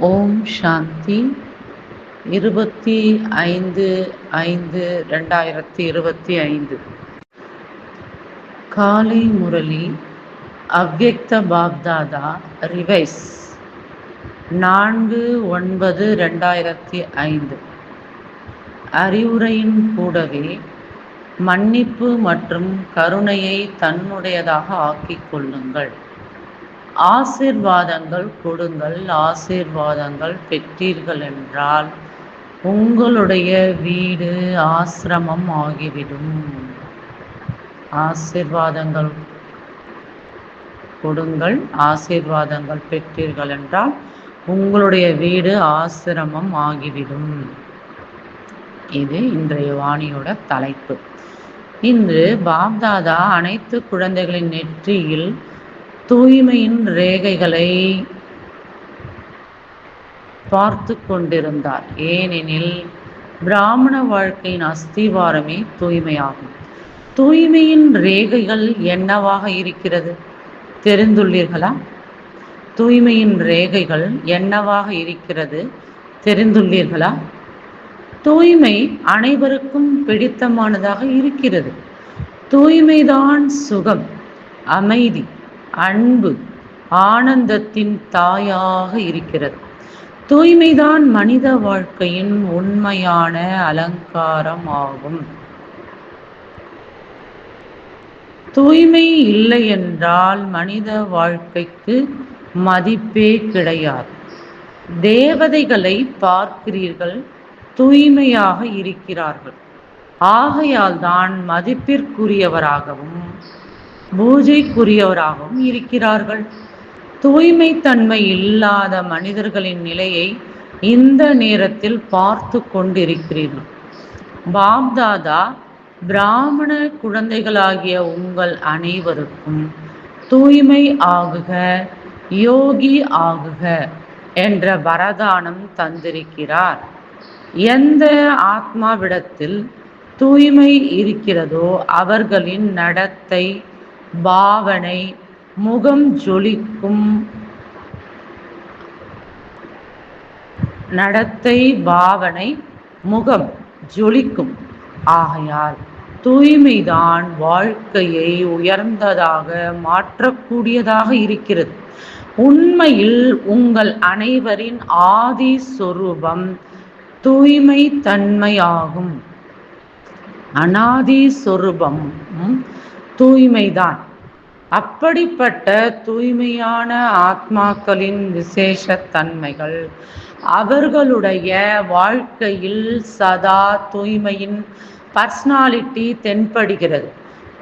ஓம் சாந்தி. இருபத்தி ஐந்து ஐந்து ரெண்டாயிரத்தி இருபத்தி ஐந்து. காலை முரளி அவ்யக்த பாப்தாதா ரிவைஸ். நான்கு ஒன்பது ரெண்டாயிரத்தி ஐந்து. அறிவுரையின் கூடவே மன்னிப்பு மற்றும் கருணையை தன்னுடையதாக ஆக்கிக் கொள்ளுங்கள். ஆசீர்வாதங்கள் கொடுங்கள் ஆசீர்வாதங்கள் பெற்றீர்கள் என்றால் உங்களுடைய வீடு ஆசிரமம் ஆகிவிடும். ஆசிர்வாதங்கள் கொடுங்கள் ஆசீர்வாதங்கள் பெற்றீர்கள் என்றால் உங்களுடைய வீடு ஆசிரமம் ஆகிவிடும். இது இன்றைய வாணியோட தலைப்பு. இன்று பாப்தாதா அனைத்து குழந்தைகளின் நெற்றியில் தூய்மையின் ரேகைகளை பார்த்து கொண்டிருந்தார். ஏனெனில் பிராமண வாழ்க்கையின் அஸ்திவாரமே தூய்மையாகும். தூய்மையின் ரேகைகள் என்னவாக இருக்கிறது? தெரிந்துள்ளீர்களா? தூய்மையின் ரேகைகள் என்னவாக இருக்கிறது? தெரிந்துள்ளீர்களா? தூய்மை அனைவருக்கும் பிடித்தமானதாக இருக்கிறது. தூய்மைதான் சுகம் அமைதி. அன்பு ஆனந்தத்தின் தாயாக இருக்கிறது. தூய்மைதான் மனித வாழ்க்கையின் உண்மையான அலங்காரம் ஆகும். தூய்மை இல்லை என்றால் மனித வாழ்க்கைக்கு மதிப்பே கிடையாது. தேவதைகளை பார்க்கிறீர்கள் தூய்மையாக இருக்கிறார்கள். ஆகையால் தான் மதிப்பிற்குரியவராகவும் பூஜைக்குரியவராகவும் இருக்கிறார்கள். தூய்மை தன்மை இல்லாத மனிதர்களின் நிலையை இந்த நேரத்தில் பார்த்து கொண்டிருக்கிறீர்கள். பாப்தாதா பிராமண குழந்தைகளாகிய உங்கள் அனைவருக்கும் தூய்மை ஆகுக யோகி ஆகுக என்ற வரதானம் தந்திருக்கிறார். எந்த ஆத்மாவிடத்தில் தூய்மை இருக்கிறதோ அவர்களின் நடத்தை பாவனை முகம் ஜொலிக்கும். நடத்தை பாவனை முகம் ஜொலிக்கும். ஆகையால் தூய்மைதான் வாழ்க்கையை உயர்ந்ததாக மாற்றக்கூடியதாக இருக்கிறது. உண்மையில் உங்கள் அனைவரின் ஆதி சொரூபம் தூய்மை தன்மையாகும். அனாதி சொரூபம் தூய்மைதான். அப்படிப்பட்ட தூய்மையான ஆத்மாக்களின் விசேஷ தன்மைகள் அவர்களுடைய வாழ்க்கையில் சதா தூய்மையின் பர்சனாலிட்டி தென்படுகிறது.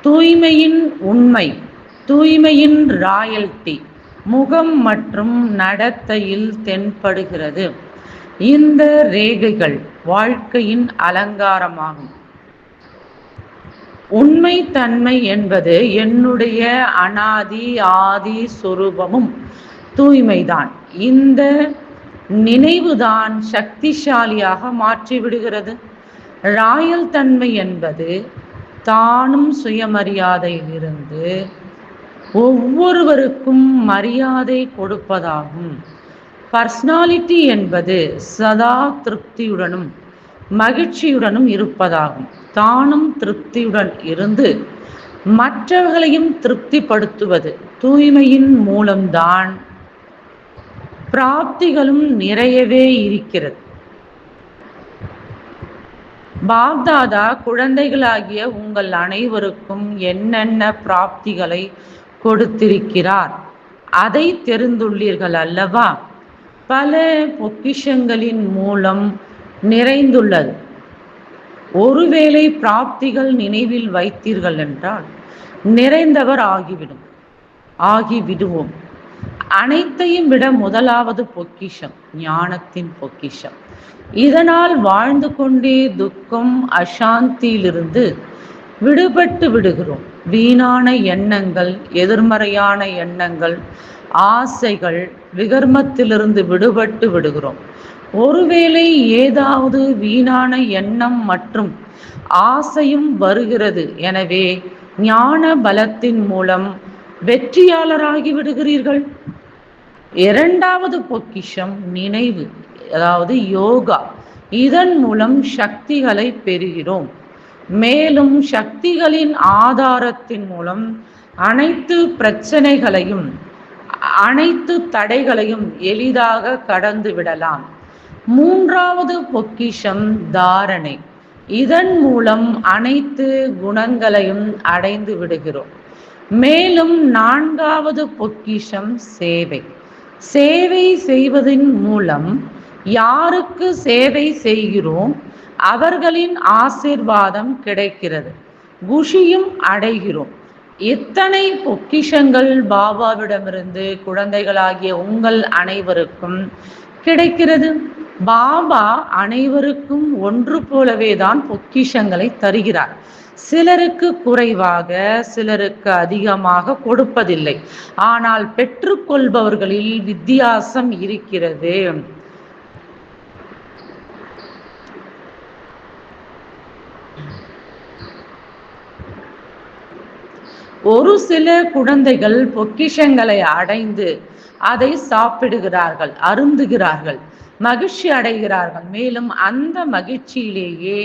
தூய்மையின் உண்மை தூய்மையின் ராயல்டி முகம் மற்றும் நடத்தையில் தென்படுகிறது. இந்த ரேகைகள் வாழ்க்கையின் அலங்காரமாகும். உண்மை தன்மை என்பது என்னுடைய அனாதி ஆதி சொரூபமும் தூய்மைதான். இந்த நினைவுதான் சக்திசாலியாக மாற்றிவிடுகிறது ராயல் தன்மை என்பது தானும் சுயமரியாதையிலிருந்து ஒவ்வொருவருக்கும் மரியாதை கொடுப்பதாகும். பர்சனாலிட்டி என்பது சதா திருப்தியுடனும் மகிழ்ச்சியுடனும் இருப்பதாகும். தானும் திருப்தியுடன் இருந்து மற்றவர்களையும் திருப்திப்படுத்துவது தூய்மையின் மூலம்தான். பிராப்திகளும் நிறையவே இருக்கிறது. பாப்தாதா குழந்தைகளாகிய உங்கள் அனைவருக்கும் என்னென்ன பிராப்திகளை கொடுத்திருக்கிறார்? அதை தெரிந்துள்ளீர்கள் அல்லவா? பல பொக்கிஷங்களின் மூலம் நிறைந்துள்ளது. ஒருவேளை பிராப்திகள் நினைவில் வைத்தீர்கள் என்றால் நிறைந்தவர் ஆகிவிடும். ஆகிவிடுவோம். அனைத்தையும் விட முதலாவது பொக்கிஷம் ஞானத்தின் பொக்கிஷம். இதனால் வாழ்ந்து கொண்டே துக்கம் அசாந்தியிலிருந்து விடுபட்டு விடுகிறோம். வீணான எண்ணங்கள் எதிர்மறையான எண்ணங்கள் ஆசைகள் விகர்மத்திலிருந்து விடுபட்டு விடுகிறோம். ஒருவேளை ஏதாவது வீணான எண்ணம் மற்றும் ஆசையும் வருகிறது. எனவே ஞான பலத்தின் மூலம் வெற்றியாளராகி விடுகிறீர்கள். இரண்டாவது பொக்கிஷம் நினைவு அதாவது யோகா. இதன் மூலம் சக்திகளை பெறுகிறோம். மேலும் சக்திகளின் ஆதாரத்தின் மூலம் அனைத்து பிரச்சனைகளையும் அனைத்து தடைகளையும் எளிதாக கடந்து விடலாம். மூன்றாவது பொக்கிஷம் தாரணை. இதன் மூலம் அனைத்து குணங்களையும் அடைந்து விடுகிறோம். மேலும் நான்காவது பொக்கிஷம் சேவை. சேவை செய்வதன் மூலம் யாருக்கு சேவை செய்கிறோம் அவர்களின் ஆசிர்வாதம் கிடைக்கிறது. குஷியும் அடைகிறோம். எத்தனை பொக்கிஷங்கள் பாபாவிடமிருந்து குழந்தைகளாகிய உங்கள் அனைவருக்கும் கிடைக்கிறது. பாபா அனைவருக்கும் ஒன்று போலவே தான் பொக்கிஷங்களை தருகிறார். சிலருக்கு குறைவாக சிலருக்கு அதிகமாக கொடுப்பதில்லை. ஆனால் பெற்றுக்கொள்பவர்களில் வித்தியாசம் இருக்கிறது. ஒரு சில குழந்தைகள் பொக்கிஷங்களை அடைந்து அதை சாப்பிடுகிறார்கள் அருந்துகிறார்கள். மகிழ்ச்சி அடைகிறார்கள். மேலும் அந்த மகிழ்ச்சியிலேயே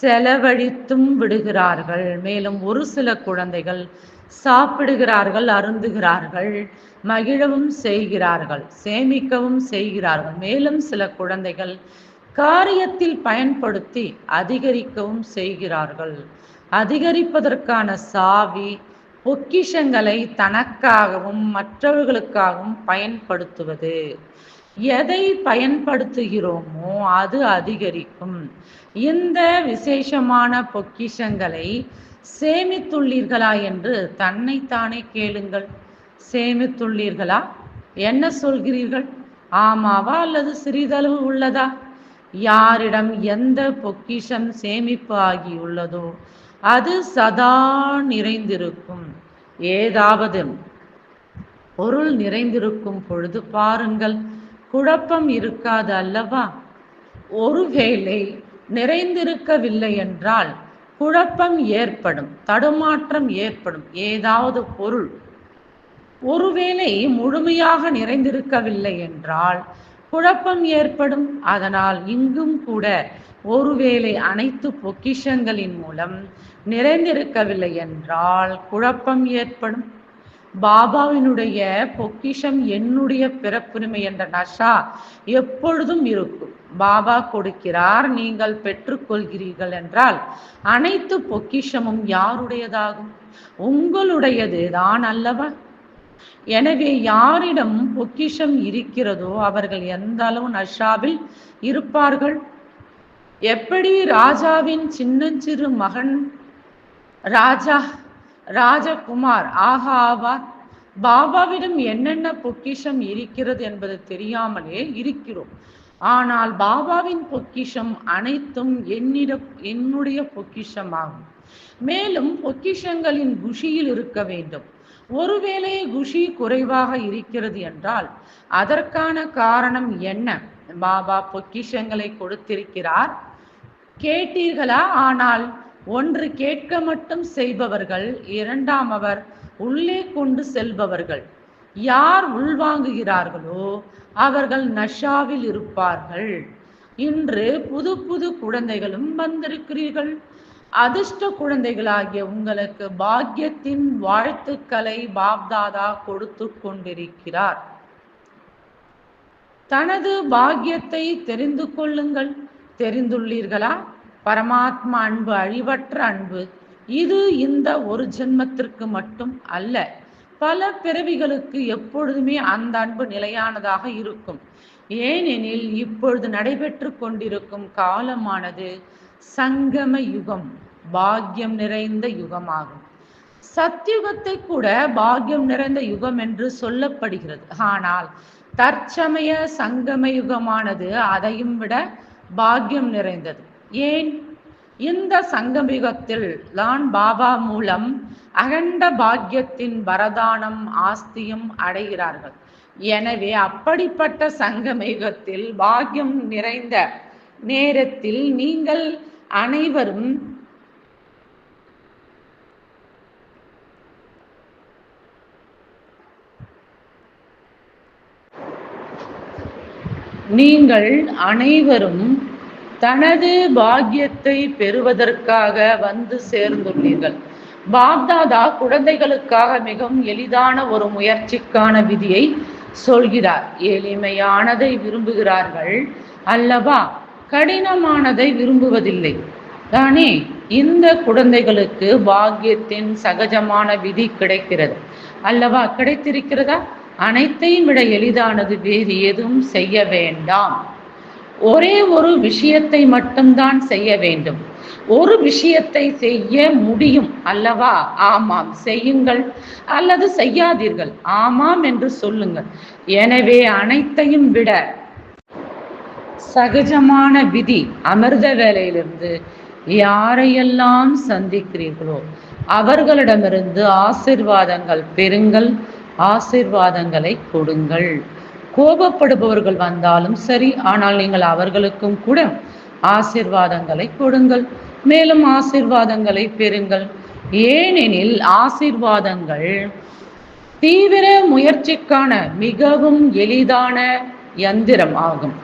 செலவழித்தும் விடுகிறார்கள். மேலும் ஒரு சில குழந்தைகள் சாப்பிடுகிறார்கள் அருந்துகிறார்கள் மகிழவும் செய்கிறார்கள் சேமிக்கவும் செய்கிறார்கள். மேலும் சில குழந்தைகள் காரியத்தில் பயன்படுத்தி அதிகரிக்கவும் செய்கிறார்கள். அதிகரிப்பதற்கான சாவி பொக்கிஷங்களை தனக்காகவும் மற்றவர்களுக்காகவும் பயன்படுத்துவது. எதை பயன்படுத்துகிறோமோ அது அதிகரிக்கும். இந்த விசேஷமான பொக்கிஷங்களை சேமித்துள்ளீர்களா என்று தன்னைத்தானே கேளுங்கள். சேமித்துள்ளீர்களா? என்ன சொல்கிறீர்கள்? ஆமாவா அல்லது சிறிதளவு உள்ளதா? யாரிடம் எந்த பொக்கிஷம் சேமிப்பு ஆகியுள்ளதோ அது சதா நிறைந்திருக்கும். ஏதாவது பொருள் நிறைந்திருக்கும் பொழுது பாருங்கள். குழப்பம் இருக்காது அல்லவா? ஒருவேளை நிறைந்திருக்கவில்லை என்றால் குழப்பம் ஏற்படும் தடுமாற்றம் ஏற்படும் ஏதாவது பொருள். ஒருவேளை முழுமையாக நிறைந்திருக்கவில்லை என்றால் குழப்பம் ஏற்படும். அதனால் இங்கும் கூட ஒருவேளை அனைத்து பொக்கிஷங்களின் மூலம் நிறைந்திருக்கவில்லை என்றால் குழப்பம் ஏற்படும். பாபாவினுடைய பொக்கிஷம் என்னுடைய பிறப்புரிமை என்ற நஷா எப்பொழுதும் இருக்கும். பாபா கொடுக்கிறார் நீங்கள் பெற்றுக்கொள்கிறீர்கள் என்றால் அனைத்து பொக்கிஷமும் யாருடையதாகும்? உங்களுடையது தான் அல்லவா? எனவே யாரிடம் பொக்கிஷம் இருக்கிறதோ அவர்கள் எந்த அளவு நஷாவில் இருப்பார்கள்? எப்படி ராஜாவின் சின்னஞ்சிறு மகன் ராஜா ராஜகுமார் ஆகா ஆவார் பாபாவிடம் என்னென்ன பொக்கிஷம் இருக்கிறது என்பது தெரியாமலே இருக்கிறோம். ஆனால் பாபாவின் பொக்கிஷம் அனைத்தும் என்னிடம் என்னுடைய பொக்கிஷமாகும். மேலும் பொக்கிஷங்களின் குஷியில் இருக்க வேண்டும். ஒருவேளை குஷி குறைவாக இருக்கிறது என்றால் அதற்கான காரணம் என்ன? பாபா பொக்கிஷங்களை கொடுத்திருக்கிறார். கேட்டீர்களா? ஆனால் ஒன்று கேட்க மட்டும் செய்பவர்கள் இரண்டாம் அவர் உள்ளே கொண்டு செல்பவர்கள். யார் உள்வாங்குகிறார்களோ அவர்கள் நஷாவில் இருப்பார்கள். இன்று புது புது குழந்தைகளும் வந்திருக்கிறீர்கள். அதிர்ஷ்ட குழந்தைகளாகிய உங்களுக்கு பாக்கியத்தின் வாழ்த்துக்களை பாப்தாதா கொடுத்து கொண்டிருக்கிறார். தனது பாக்கியத்தை தெரிந்து கொள்ளுங்கள். தெரிந்துள்ளீர்களா? பரமாத்மா அன்பு அழிவற்ற அன்பு இது இந்த ஒரு ஜென்மத்திற்கு மட்டும் அல்ல. பல பிறவிகளுக்கு எப்பொழுதுமே அந்த அன்பு நிலையானதாக இருக்கும். ஏனெனில் இப்பொழுது நடைபெற்று கொண்டிருக்கும் காலமானது சங்கம யுகம் பாக்கியம் நிறைந்த யுகமாகும். சத்யுகத்தை கூட பாக்கியம் நிறைந்த யுகம் என்று சொல்லப்படுகிறது. ஆனால் தற்சமய சங்கம யுகமானது அதையும் விட பாக்கியம் நிறைந்தது. ஏன்? இந்த சங்கமிகத்தில் தான் பாபா மூலம் அகண்ட பாக்கியத்தின் வரதானம் ஆஸ்தியும் அடைகிறார்கள். எனவே அப்படிப்பட்ட சங்கமிகத்தில் பாக்கியம் நிறைந்த நேரத்தில் நீங்கள் அனைவரும் நீங்கள் அனைவரும் தனது பாக்கியத்தை பெறுவதற்காக வந்து சேர்ந்துள்ளீர்கள். பாப்தாதா குழந்தைகளுக்காக மிகவும் எளிதான ஒரு முயற்சிக்கான விதியை சொல்கிறார். எளிமையானதை விரும்புகிறார்கள் அல்லவா? கடினமானதை விரும்புவதில்லை. தானே இந்த குழந்தைகளுக்கு பாக்கியத்தின் சகஜமான விதி கிடைக்கிறது. அல்லவா? கிடைத்திருக்கிறதா? அனைத்தையும் விட எளிதானது வேறு எதுவும் செய்ய வேண்டாம். ஒரே ஒரு விஷயத்தை மட்டும்தான் செய்ய வேண்டும். ஒரு விஷயத்தை செய்ய முடியும் அல்லவா? ஆமாம் செய்யுங்கள். அல்லது செய்யாதீர்கள். ஆமாம் என்று சொல்லுங்கள். எனவே அனைத்தையும் விட சகஜமான விதி அமிர்த வேலையிலிருந்து யாரையெல்லாம் சந்திக்கிறீர்களோ அவர்களிடமிருந்து ஆசிர்வாதங்கள் பெறுங்கள். ஆசிர்வாதங்களை கொடுங்கள். கோபப்படுபவர்கள் வந்தாலும் சரி ஆனால் நீங்கள் அவர்களுக்கும் கூட ஆசிர்வாதங்களை கொடுங்கள். மேலும் ஆசிர்வாதங்களை பெறுங்கள். ஏனெனில் ஆசிர்வாதங்கள் தீவிர முயற்சிக்கான மிகவும் எளிதான யந்திரம் ஆகும்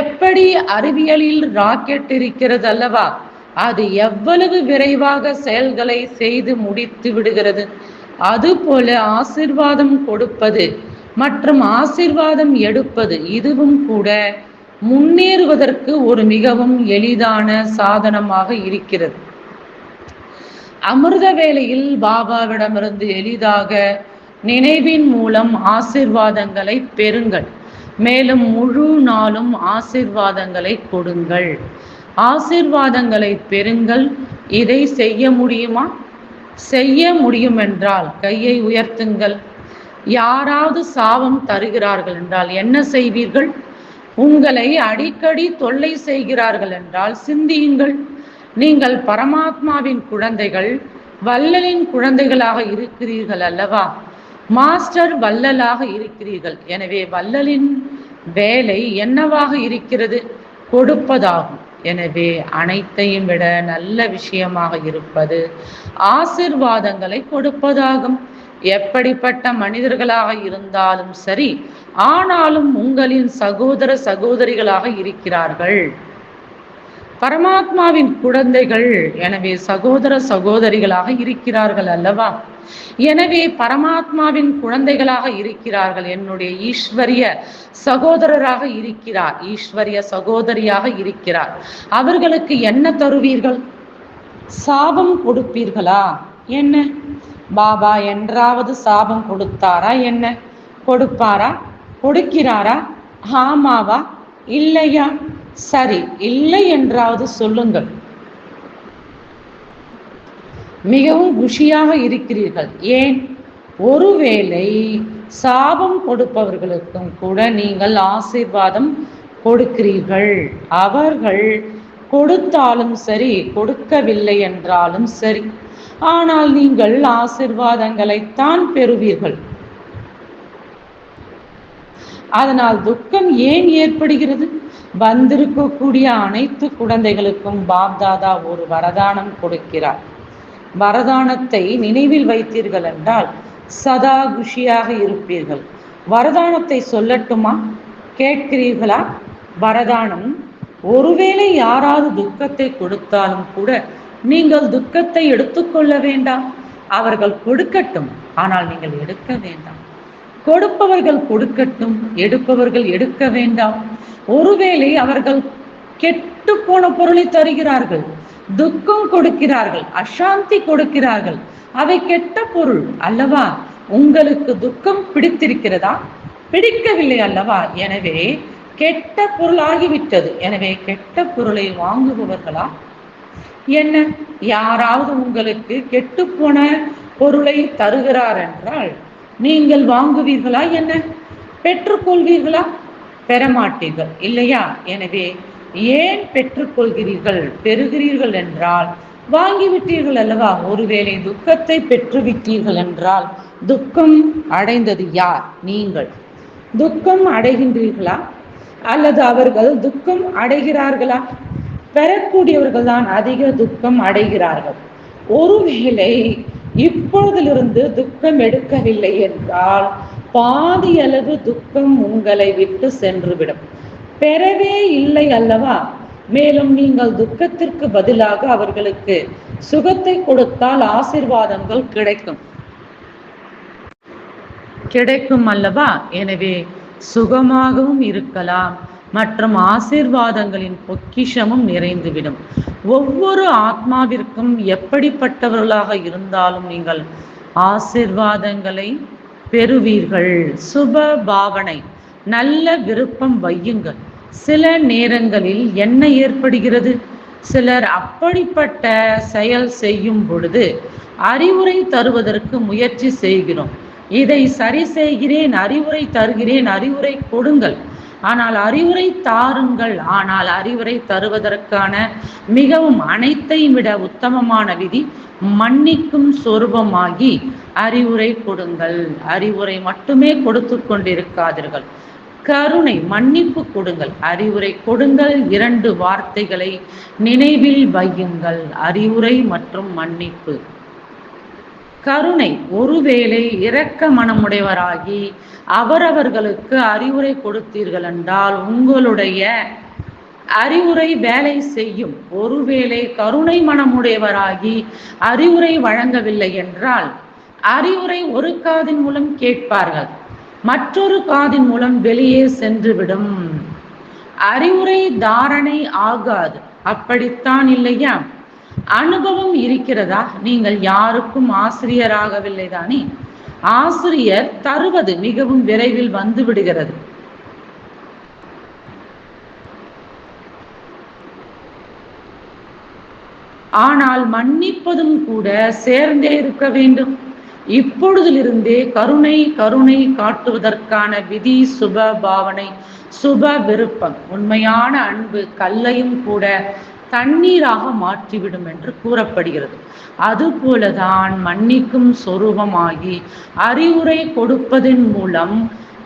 எப்படி அறிவியலில் ராக்கெட் இருக்கிறது அல்லவா? அது எவ்வளவு விரைவாக செயல்களை செய்து முடித்து விடுகிறது? அதுபோல ஆசிர்வாதம் கொடுப்பது மற்றும் ஆசிர்வாதம் எடுப்பது இதுவும் கூட முன்னேறுவதற்கு ஒரு மிகவும் எளிதான சாதனமாக இருக்கிறது. அமிர்த வேளையில் பாபாவிடமிருந்து எளிதாக நினைவின் மூலம் ஆசிர்வாதங்களை பெறுங்கள். மேலும் முழு நாளும் ஆசிர்வாதங்களை கொடுங்கள். ஆசிர்வாதங்களை பெறுங்கள். இதை செய்ய முடியுமா? செய்ய முடியும் என்றால் கையை உயர்த்துங்கள். யாராவது சாபம் தருகிறார்கள் என்றால் என்ன செய்வீர்கள்? உங்களை அடிக்கடி தொல்லை செய்கிறார்கள் என்றால் சிந்தியுங்கள். நீங்கள் பரமாத்மாவின் குழந்தைகள் வல்லலின் குழந்தைகளாக இருக்கிறீர்கள் அல்லவா? மாஸ்டர் வல்லலாக இருக்கிறீர்கள். எனவே வல்லலின் வேலை என்னவாக இருக்கிறது? கொடுப்பதாகும். எனவே அனைத்தையும் விட நல்ல விஷயமாக இருப்பது ஆசிர்வாதங்களை கொடுப்பதாகும். எப்படிப்பட்ட மனிதர்களாக இருந்தாலும் சரி ஆனாலும் உங்களின் சகோதர சகோதரிகளாக இருக்கிறார்கள். பரமாத்மாவின் குழந்தைகள் எனவே சகோதர சகோதரிகளாக இருக்கிறார்கள் அல்லவா? எனவே பரமாத்மாவின் குழந்தைகளாக இருக்கிறார்கள். என்னுடைய ஈஸ்வரிய சகோதரராக இருக்கிறார். ஈஸ்வரிய சகோதரியாக இருக்கிறார். அவர்களுக்கு என்ன தருவீர்கள்? சாபம் கொடுப்பீர்களா? என்ன? பாபா என்றாவது சாபம் கொடுத்தாரா என்ன? கொடுப்பாரா? கொடுக்கிறாரா? ஆமாவா? இல்லையா? சரி இல்லை என்றாவது சொல்லுங்கள். மிகவும் குஷியாக இருக்கிறீர்கள். ஏன்? ஒருவேளை சாபம் கொடுப்பவர்களுக்கும் கூட நீங்கள் ஆசீர்வாதம் கொடுக்கிறீர்கள். அவர்கள் கொடுத்தாலும் சரி கொடுக்கவில்லை என்றாலும் சரி. ஆனால் நீங்கள் ஆசிர்வாதங்களைத்தான் பெறுவீர்கள். அதனால் துக்கம் ஏன் ஏற்படுகிறது? வந்திருக்கக்கூடிய அனைத்து குழந்தைகளுக்கும் பாப்தாதா ஒரு வரதானம் கொடுக்கிறார். வரதானத்தை நினைவில் வைத்தீர்கள் என்றால் சதா குஷியாக இருப்பீர்கள். வரதானத்தை சொல்லட்டுமா? கேட்கிறீர்களா? வரதானம் ஒருவேளை யாராவது துக்கத்தை கொடுத்தாலும் கூட நீங்கள் துக்கத்தை எடுத்துக்கொள்ள வேண்டாம். அவர்கள் கொடுக்கட்டும் ஆனால் நீங்கள் எடுக்க வேண்டாம். கொடுப்பவர்கள் கொடுக்கட்டும் எடுப்பவர்கள் எடுக்க வேண்டாம். ஒருவேளை அவர்கள் கெட்டு போன பொருளை தருகிறார்கள் துக்கம் கொடுக்கிறார்கள் அசாந்தி கொடுக்கிறார்கள். அவை கெட்ட பொருள் அல்லவா? உங்களுக்கு துக்கம் பிடித்திருக்கிறதா? பிடிக்கவில்லை அல்லவா? எனவே கெட்ட பொருள் ஆகிவிட்டது. எனவே கெட்ட பொருளை வாங்குபவர்களா? என்ன? யாராவது உங்களுக்கு கெட்டுப்போன பொருளை தருகிறார் என்றால் நீங்கள் வாங்குவீர்களா என்ன? பெற்றுக்கொள்வீர்களா பெறமாட்டீர்கள் இல்லையா? எனவே ஏன் பெற்றுக்கொள்கிறீர்கள் பெறுகிறீர்கள் என்றால் வாங்கிவிட்டீர்கள் அல்லவா? ஒருவேளை துக்கத்தை பெற்றுவிட்டீர்கள் என்றால் துக்கம் அடைந்தது யார்? நீங்கள். துக்கம் அடைகின்றீர்களா? அல்லது அவர்கள் துக்கம் அடைகிறார்களா? பெறக்கூடியவர்கள் தான் அதிக துக்கம் அடைகிறார்கள். ஒருவேளை இப்பொழுதிலிருந்து துக்கம் எடுக்கவில்லை என்றால் பாதி அளவு துக்கம் உங்களை விட்டு சென்றுவிடும். பெறவே இல்லை அல்லவா? மேலும் நீங்கள் துக்கத்திற்கு பதிலாக அவர்களுக்கு சுகத்தை கொடுத்தால் ஆசிர்வாதங்கள் கிடைக்கும். கிடைக்கும் அல்லவா? எனவே சுகமாகவும் இருக்கலாம். மற்றும் ஆசீர்வாதங்களின் பொக்கிஷமும் நிறைந்துவிடும். ஒவ்வொரு ஆத்மாவிற்கும் எப்படிப்பட்டவர்களாக இருந்தாலும் நீங்கள் ஆசிர்வாதங்களை பெறுவீர்கள். சுப பாவனை. நல்ல விருப்பம் வையுங்கள். சில நேரங்களில் என்ன ஏற்படுகிறது? சிலர் அப்படிப்பட்ட செயல் செய்யும் பொழுது அறிவுரை தருவதற்கு முயற்சி செய்கிறோம். இதை சரி செய்கிறேன் அறிவுரை தருகிறேன் அறிவுரை கொடுங்கள். ஆனால் அறிவுரை தாருங்கள். ஆனால் அறிவுரை தருவதற்கான மிகவும் அனைத்தையும் விட உத்தமமான விதி மன்னிக்கும் சொரூபமாகி அறிவுரை கொடுங்கள். அறிவுரை மட்டுமே கொடுத்து கொண்டிருக்காதீர்கள். கருணை மன்னிப்பு கொடுங்கள். அறிவுரை கொடுங்கள் இரண்டு வார்த்தைகளை நினைவில் வையுங்கள். அறிவுரை மற்றும் மன்னிப்பு. கருணை ஒருவேளை இரக்க மனமுடையவராகி அவரவர்களுக்கு அறிவுரை கொடுத்தீர்கள் என்றால் உங்களுடைய அறிவுரை வேலை செய்யும். ஒருவேளை கருணை மனமுடையவராகி அறிவுரை வழங்கவில்லை என்றால் அறிவுரை ஒரு காதின் மூலம் கேட்பார்கள். மற்றொரு காதின் மூலம் வெளியே சென்றுவிடும். அறிவுரை தாரணை ஆகாது. அப்படித்தான் இல்லையா? அனுபவம் இருக்கிறதா? நீங்கள் யாருக்கும் ஆசிரியராகவில்லை தானே? ஆசிரியர் தருவது மிகவும் விரைவில் வந்து விடுகிறது. ஆனால் மன்னிப்பதும் கூட சேர்ந்தே இருக்க வேண்டும். இப்பொழுதிலிருந்தே கருணை கருணை காட்டுவதற்கான விதி சுப பாவனை சுப விருப்பம் உண்மையான அன்பு கல்லையும் கூட தண்ணீராக மாற்றிவிடும் என்று கூறப்படுகிறது. அதுபோலதான் மன்னிக்கும் சொரூபமாகி அறிவுரை கொடுப்பதன் மூலம்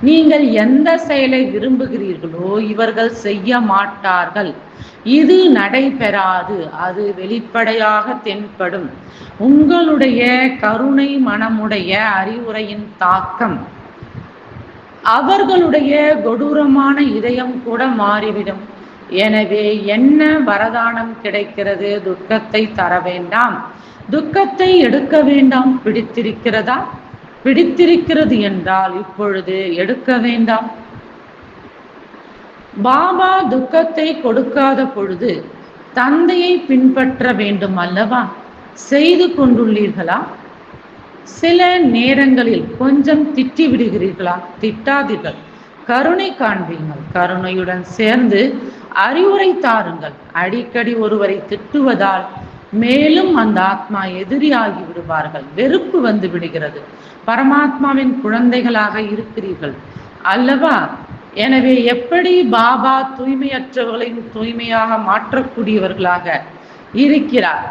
நீங்கள் எந்த செயலை விரும்புகிறீர்களோ இவர்கள் செய்ய மாட்டார்கள். இது நடைபெறாது அது வெளிப்படையாக தென்படும். உங்களுடைய கருணை மனமுடைய அறிவுரையின் தாக்கம் அவர்களுடைய கொடூரமான இதயம் கூட மாறிவிடும். எனவே என்ன வரதானம் கிடைக்கிறது? துக்கத்தை தர வேண்டாம். துக்கத்தை எடுக்க வேண்டாம். பிடித்திருக்கிறதா? பிடித்திருக்கிறது என்றால் இப்பொழுது எடுக்க வேண்டாம். பாபா துக்கத்தை கொடுக்காத பொழுது தந்தையை பின்பற்ற வேண்டும் அல்லவா? செய்து கொண்டுள்ளீர்களா? சில நேரங்களில் கொஞ்சம் திட்டி விடுகிறீர்களா? திட்டாதீர்கள். கருணை காண்பீங்கள் கருணையுடன் சேர்ந்து அறிவுரை தாருங்கள். அடிக்கடி ஒருவரை திட்டுவதால் மேலும் அந்த ஆத்மா எதிரியாகி விடுவார்கள். வெறுப்பு வந்து விடுகிறது. பரமாத்மாவின் குழந்தைகளாக இருக்கிறீர்கள். அல்லவா? எனவே எப்படி பாபா தூய்மையற்றவர்களின் தூய்மையாக மாற்றக்கூடியவர்களாக இருக்கிறார்?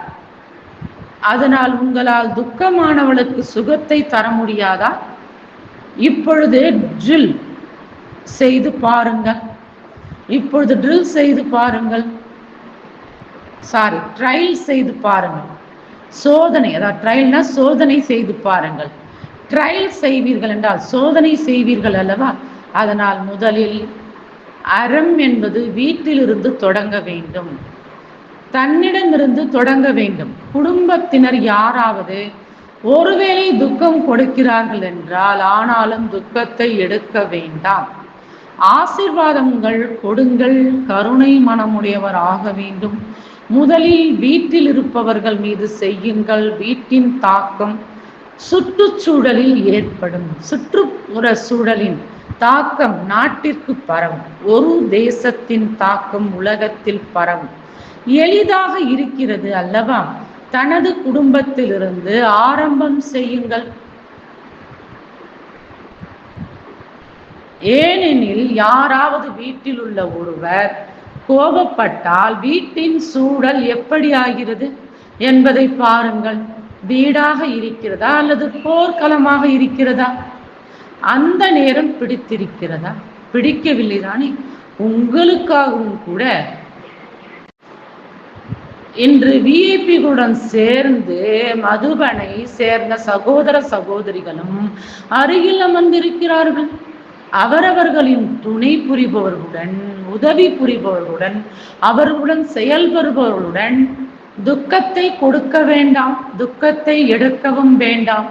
அதனால் உங்களால் துக்கமானவளுக்கு சுகத்தை தர முடியாதா? இப்பொழுது ட்ரில் செய்து பாருங்கள். இப்பொழுது ட்ரில் செய்து பாருங்கள். சாரி ட்ரையல் செய்து பாருங்கள். சோதனை அதாவது ட்ரையல்னா சோதனை செய்து பாருங்கள். ட்ரையல் செய்வீர்கள் என்றால் சோதனை செய்வீர்கள் அல்லவா? அதனால் முதலில் அறம் என்பது வீட்டிலிருந்து தொடங்க வேண்டும். தன்னிடமிருந்து தொடங்க வேண்டும். குடும்பத்தினர் யாராவது ஒருவேளை துக்கம் கொடுக்கிறார்கள் என்றால் ஆனாலும் துக்கத்தை எடுக்க வேண்டாம். ஆசிர்வாதங்கள் கொடுங்கள் கருணை மனமுடையவர் ஆக வேண்டும். முதலில் வீட்டில் இருப்பவர்கள் மீது செய்யுங்கள் வீட்டின் தாக்கம் சுற்றுச்சூழலில் ஏற்படும். சுற்றுப்புற சூழலின் தாக்கம் நாட்டிற்கு பரவும். ஒரு தேசத்தின் தாக்கம் உலகத்தில் பரவும். எளிதாக இருக்கிறது அல்லவா? தனது குடும்பத்திலிருந்து ஆரம்பம் செய்யுங்கள். ஏனெனில் யாராவது வீட்டில் உள்ள ஒருவர் கோபப்பட்டால் வீட்டின் சூழல் எப்படி ஆகிறது என்பதை பாருங்கள். வீடாக இருக்கிறதா அல்லது போர்க்களமாக இருக்கிறதா? அந்த நேரம் பிடித்திருக்கிறதா? பிடிக்கவில்லை தானே உங்களுக்காகவும் கூட இன்று விஐபிகளுடன் சேர்ந்து மதுபனை சேர்ந்த சகோதர சகோதரிகளும் அருகில் அமர்ந்திருக்கிறார்கள். அவரவர்களின் துணை புரிபவர்களுடன் உதவி புரிபவர்களுடன் அவர்களுடன் செயல்படுபவர்களுடன் துக்கத்தை கொடுக்க வேண்டாம் துக்கத்தை எடுக்கவும் வேண்டாம்.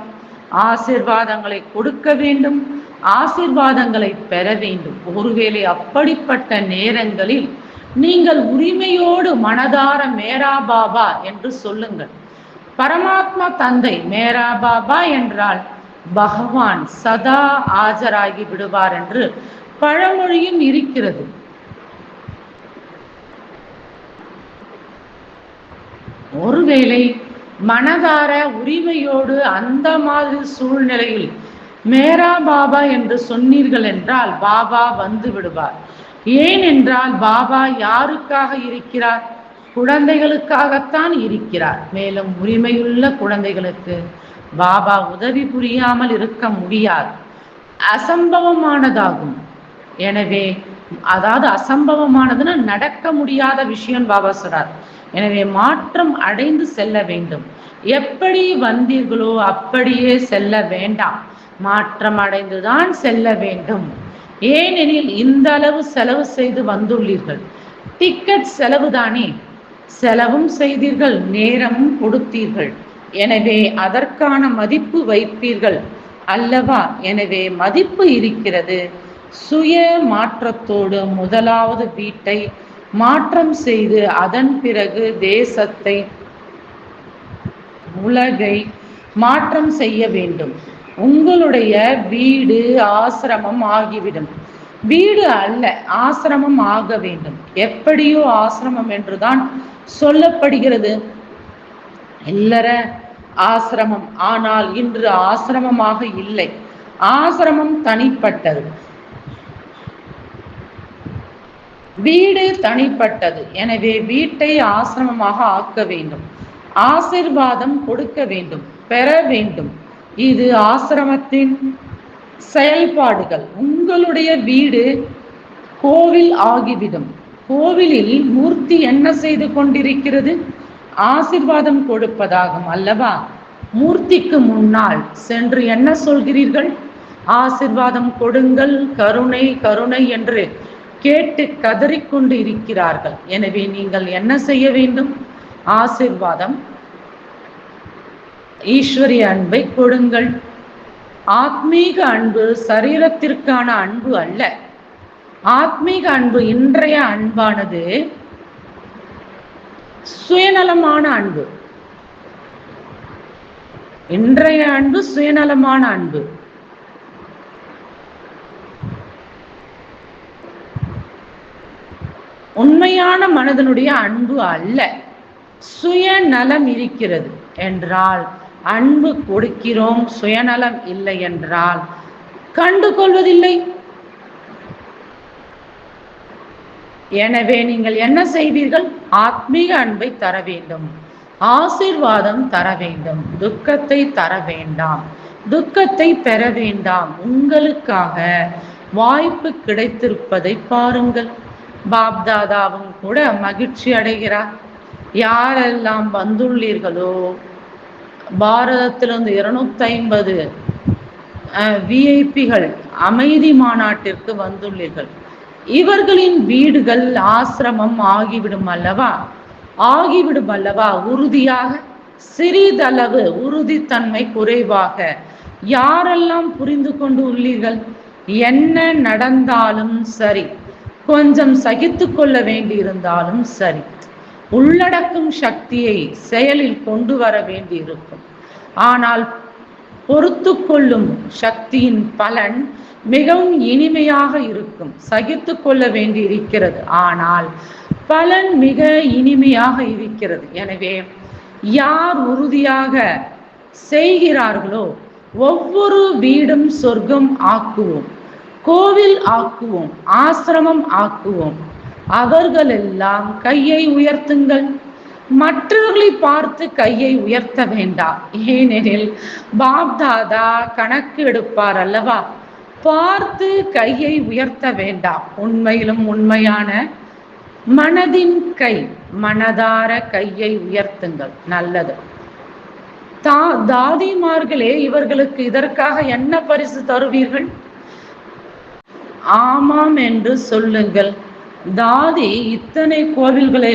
ஆசிர்வாதங்களை கொடுக்க வேண்டும் ஆசிர்வாதங்களை பெற வேண்டும். ஒருவேளை அப்படிப்பட்ட நேரங்களில் நீங்கள் உரிமையோடு மனதார மேரா பாபா என்று சொல்லுங்கள். பரமாத்மா தந்தை மேரா பாபா என்றால் பகவான் சதா ஆஜராகி விடுவார் என்று பழமொழியும் இருக்கிறது. ஒருவேளை மனதார உரிமையோடு அந்த மாதிரி சூழ்நிலையில் மேரா பாபா என்று சொன்னீர்கள் என்றால் பாபா வந்து விடுவார். ஏனென்றால் பாபா யாருக்காக இருக்கிறார்? குழந்தைகளுக்காகத்தான் இருக்கிறார். மேலும் உரிமையுள்ள குழந்தைகளுக்கு பாபா உதவி புரியாமல் இருக்க முடியாது. அசம்பவமானதாகும். எனவே அதாவது அசம்பவமானதுன்னா நடக்க முடியாத விஷயம் பாபா சொல்றார். எனவே மாற்றம் அடைந்து செல்ல வேண்டும். எப்படி வந்தீர்களோ அப்படியே செல்ல வேண்டாம். மாற்றம் அடைந்துதான் செல்ல வேண்டும். ஏனெனில் இந்த அளவு செலவு செய்து வந்துள்ளீர்கள். டிக்கெட் செலவு தானே செலவும் செய்தீர்கள் நேரமும் கொடுத்தீர்கள். எனவே அதற்கான மதிப்பு வைப்பீர்கள் அல்லவா? எனவே மதிப்பு இருக்கிறது. சுய மாற்றத்தோடு முதலாவது வீட்டை மாற்றம் செய்து அதன் பிறகு தேசத்தை உலகை மாற்றம் செய்ய வேண்டும். உங்களுடைய வீடு ஆசிரமம் ஆகிவிடும். வீடு அல்ல ஆசிரமம் ஆக வேண்டும். எப்படியோ ஆசிரமம் என்றுதான் சொல்லப்படுகிறது. இல்லற ஆசிரமம். ஆனால் இன்று ஆசிரமமாக இல்லை. ஆசிரமம் தனிப்பட்டது. வீடு தனிப்பட்டது. எனவே வீட்டை ஆசிரமமாக ஆக்க வேண்டும். ஆசிர்வாதம் கொடுக்க வேண்டும். பெற வேண்டும். இது ஆசிரமத்தின் செயல்பாடுகள். உங்களுடைய வீடு கோவில் ஆகிவிடும். கோவிலில் மூர்த்தி என்ன செய்து கொண்டிருக்கிறது? ஆசிர்வாதம் கொடுப்பதாகும் அல்லவா? மூர்த்திக்கு முன்னால் சென்று என்ன சொல்கிறீர்கள்? ஆசிர்வாதம் கொடுங்கள் கருணை கருணை என்று கேட்டு கதறிக்கொண்டு இருக்கிறார்கள். எனவே நீங்கள் என்ன செய்ய வேண்டும்? ஆசிர்வாதம். ஈஸ்வரிய அன்பை கொடுங்கள். ஆத்மீக அன்பு சரீரத்திற்கான அன்பு அல்ல. ஆத்மீக அன்பு இன்றைய அன்பானது சுயநலமான அன்பு. இன்றைய அன்பு சுயநலமான அன்பு. உண்மையான மனதனுடைய அன்பு அல்ல சுயநலம் இருக்கிறது என்றால் அன்பு கொடுக்கிறோம் சுயநலம் இல்லை என்றால் கண்டு கொள்வதில்லை எனவே நீங்கள் என்ன செய்வீர்கள்? ஆத்மீக அன்பை தர வேண்டும். ஆசிர்வாதம் தர வேண்டும். துக்கத்தை தர வேண்டாம். துக்கத்தை பெற வேண்டாம். உங்களுக்காக வாய்ப்பு கிடைத்திருப்பதை பாருங்கள். பாப்தாதாவும் கூட மகிழ்ச்சி அடைகிறார். யாரெல்லாம் வந்துள்ளீர்களோ? பாரதத்திலிருந்து இருநூத்தி ஐம்பது விஐபிகள் அமைதி மாநாட்டிற்கு வந்துள்ளீர்கள். இவர்களின் வீடுகள் ஆசிரமம் ஆகிவிடும் அல்லவா? ஆகிவிடும் அல்லவா? உறுதியாக சிறிதளவு உறுதித்தன்மை குறைவாக. யாரெல்லாம் புரிந்து கொண்டு உள்ளீர்கள்? என்ன நடந்தாலும் சரி. கொஞ்சம் சகித்து கொள்ள வேண்டியிருந்தாலும் சரி. உள்ளடக்கும் சக்தியை செயலில் கொண்டு வர வேண்டியிருக்கும். ஆனால் பொறுத்து கொள்ளும் சக்தியின் பலன் மிகவும் இனிமையாக இருக்கும் சகித்து கொள்ள வேண்டி இருக்கிறது. ஆனால் பலன் மிக இனிமையாக இருக்கிறது. எனவே யார் உறுதியாக செய்கிறார்களோ ஒவ்வொரு வீடும் சொர்க்கம் ஆக்குவோம் கோவில் ஆக்குவோம் ஆசிரமம் ஆக்குவோம். அவர்கள் எல்லாம் கையை உயர்த்துங்கள். மற்றவர்களை பார்த்து கையை உயர்த்த வேண்டாம். ஏனெனில் பாப்தாதா கணக்கு எடுப்பார் அல்லவா? பார்த்து கையை உயர்த்த வேண்டாம். உண்மையிலும் உண்மையான மனதின் கை மனதார கையை உயர்த்துங்கள். நல்லது. தா தாதிமார்களே இவர்களுக்கு இதற்காக என்ன பரிசு தருவீர்கள்? ஆமாம் என்று சொல்லுங்கள். தாதி இத்தனை கோவில்களை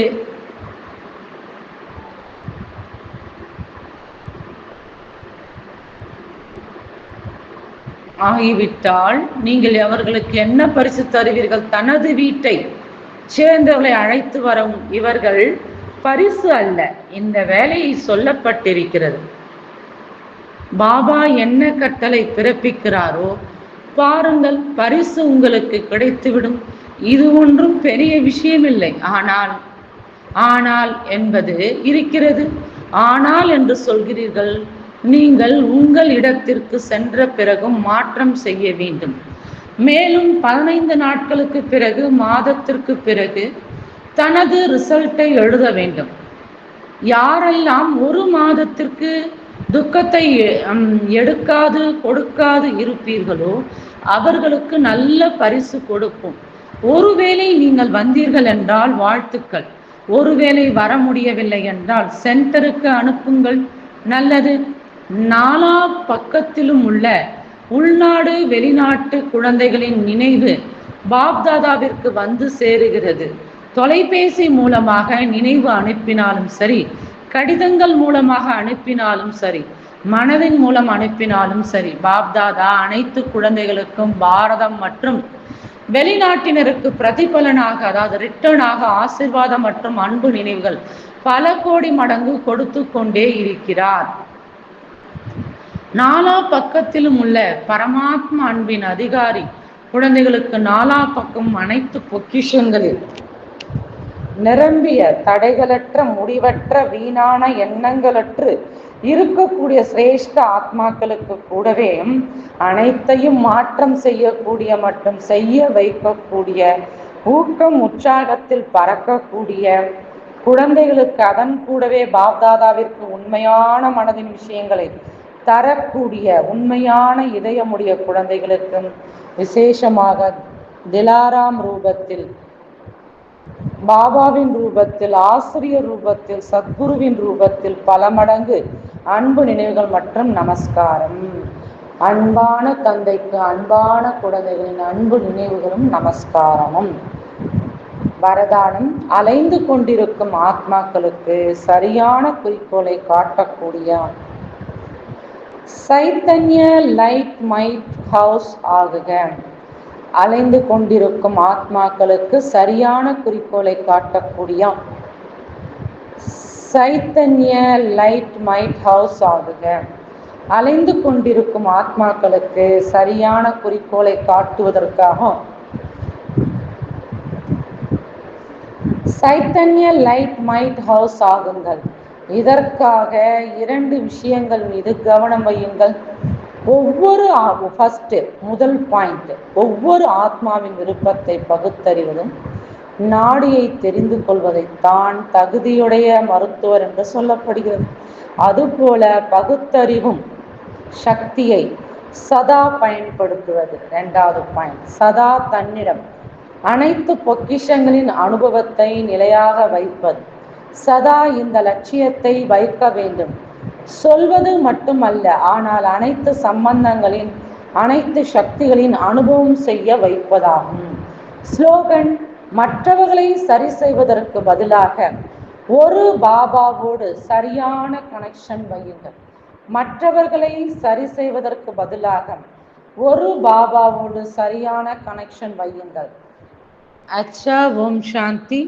ஆகிவிட்டால் நீங்கள் அவர்களுக்கு என்ன பரிசு தருவீர்கள்? தனது வீட்டை சேர்ந்தவர்களை அழைத்து வரும் இவர்கள் பரிசு அல்ல. இந்த வேலையை சொல்லப்பட்டிருக்கிறது. பாபா என்ன கட்டளை பிறப்பிக்கிறாரோ பாருங்கள் பரிசு உங்களுக்கு கிடைத்துவிடும். இது ஒன்றும் பெரிய விஷயமில்லை. ஆனால் ஆனால் என்பது இருக்கிறது. ஆனால் என்று சொல்கிறீர்கள். நீங்கள் உங்கள் இடத்திற்கு சென்ற பிறகும் மாற்றம் செய்ய வேண்டும். மேலும் பதினைந்து நாட்களுக்கு பிறகு மாதத்திற்கு பிறகு தனது ரிசல்ட்டை எழுத வேண்டும். யாரெல்லாம் ஒரு மாதத்திற்கு துக்கத்தை எடுக்காது கொடுக்காது இருப்பீர்களோ அவர்களுக்கு நல்ல பரிசு கொடுப்போம். ஒருவேளை நீங்கள் வந்தீர்கள் என்றால் வாழ்த்துக்கள். ஒருவேளை வர முடியவில்லை என்றால் சென்டருக்கு அனுப்புங்கள். நல்லது. நாலா பக்கத்திலும் உள்ள உள்நாடு வெளிநாட்டு குழந்தைகளின் நினைவு பாப்தாதாவிற்கு வந்து சேருகிறது. தொலைபேசி மூலமாக நினைவு அனுப்பினாலும் சரி கடிதங்கள் மூலமாக அனுப்பினாலும் சரி மனதின் மூலம் அனுப்பினாலும் சரி பாப்தாதா அனைத்து குழந்தைகளுக்கும் பாரதம் மற்றும் வெளிநாட்டினருக்கு பிரதிபலனாக அதாவது ரிட்டர்னாக ஆசிர்வாதம் மற்றும் அன்பு நினைவுகள் பல கோடி மடங்கு கொடுத்து கொண்டே இருக்கிறார். நாலா பக்கத்திலும் உள்ள பரமாத்மா அன்பின் அதிகாரி. குழந்தைகளுக்கு நாலா பக்கம் அனைத்து பொக்கிஷங்களில். நிரம்பிய தடைகளற்ற முடிவற்ற வீணான எண்ணங்களற்று இருக்கக்கூடிய சிரேஷ்ட ஆத்மாக்களுக்கு கூடவே அனைத்தையும் மாற்றம் செய்யக்கூடிய மற்றும் செய்ய வைக்கக்கூடிய ஊக்கம் உற்சாகத்தில் பறக்கக்கூடிய குழந்தைகளுக்கு அதன் கூடவே பாப்தாதாவிற்கு உண்மையான மனதின் விஷயங்களை தரக்கூடிய உண்மையான இதயமுடைய குழந்தைகளுக்கும் விசேஷமாக திலாராம் ரூபத்தில் பாபாவின் ரூபத்தில் ஆசிரியர் ரூபத்தில் சத்குருவின் ரூபத்தில் பல மடங்கு அன்பு நினைவுகள் மற்றும் நமஸ்காரம். அன்பான தந்தைக்கு அன்பான குழந்தைகளின் அன்பு நினைவுகளும் நமஸ்காரமும். வரதானம் அலைந்து கொண்டிருக்கும் ஆத்மாக்களுக்கு சரியான குறிக்கோளை காட்டக்கூடிய சைத்தன்ய லைட் மைட் ஹவுஸ் ஆகுக. அலைந்து கொண்டிருக்கும் ஆத்மாக்களுக்கு சரியான குறிக்கோளை காட்டக்கூடிய சைத்தன்ய லைட் மைட் ஹவுஸ் ஆகுக. அலைந்து கொண்டிருக்கும் ஆத்மாக்களுக்கு சரியான குறிக்கோளை காட்டுவதற்காக சைத்தன்ய லைட் மைட் ஹவுஸ் ஆகுங்கள். இதற்காக இரண்டு விஷயங்கள் மீது கவனம் வையுங்கள். ஒவ்வொரு ஃபஸ்ட்டு முதல் பாயிண்ட் ஒவ்வொரு ஆத்மாவின் விருப்பத்தை பகுத்தறிவதும் நாடியை தெரிந்து கொள்வதை தான் தகுதியுடைய மருத்துவர் என்று சொல்லப்படுகிறது. அதுபோல பகுத்தறிவும் சக்தியை சதா பயன்படுத்துவது இரண்டாவது பாயிண்ட் சதா தன்னிடம் அனைத்து பொக்கிஷங்களின் அனுபவத்தை நிலையாக வைப்பது. சதா இந்த லட்சியத்தை வைக்க வேண்டும். சொல்வது மட்டுமல்ல ஆனால் அனைத்து சம்பந்தங்களின் அனைத்து சக்திகளின் அனுபவம் செய்ய வைப்பதாகும். ஸ்லோகன் மற்றவர்களை சரி செய்வதற்கு பதிலாக ஒரு பாபாவோடு சரியான கனெக்ஷன் வையுங்கள். மற்றவர்களை சரி செய்வதற்கு பதிலாக ஒரு பாபாவோடு சரியான கனெக்ஷன் வையுங்கள். அச்சா ஓம் சாந்தி.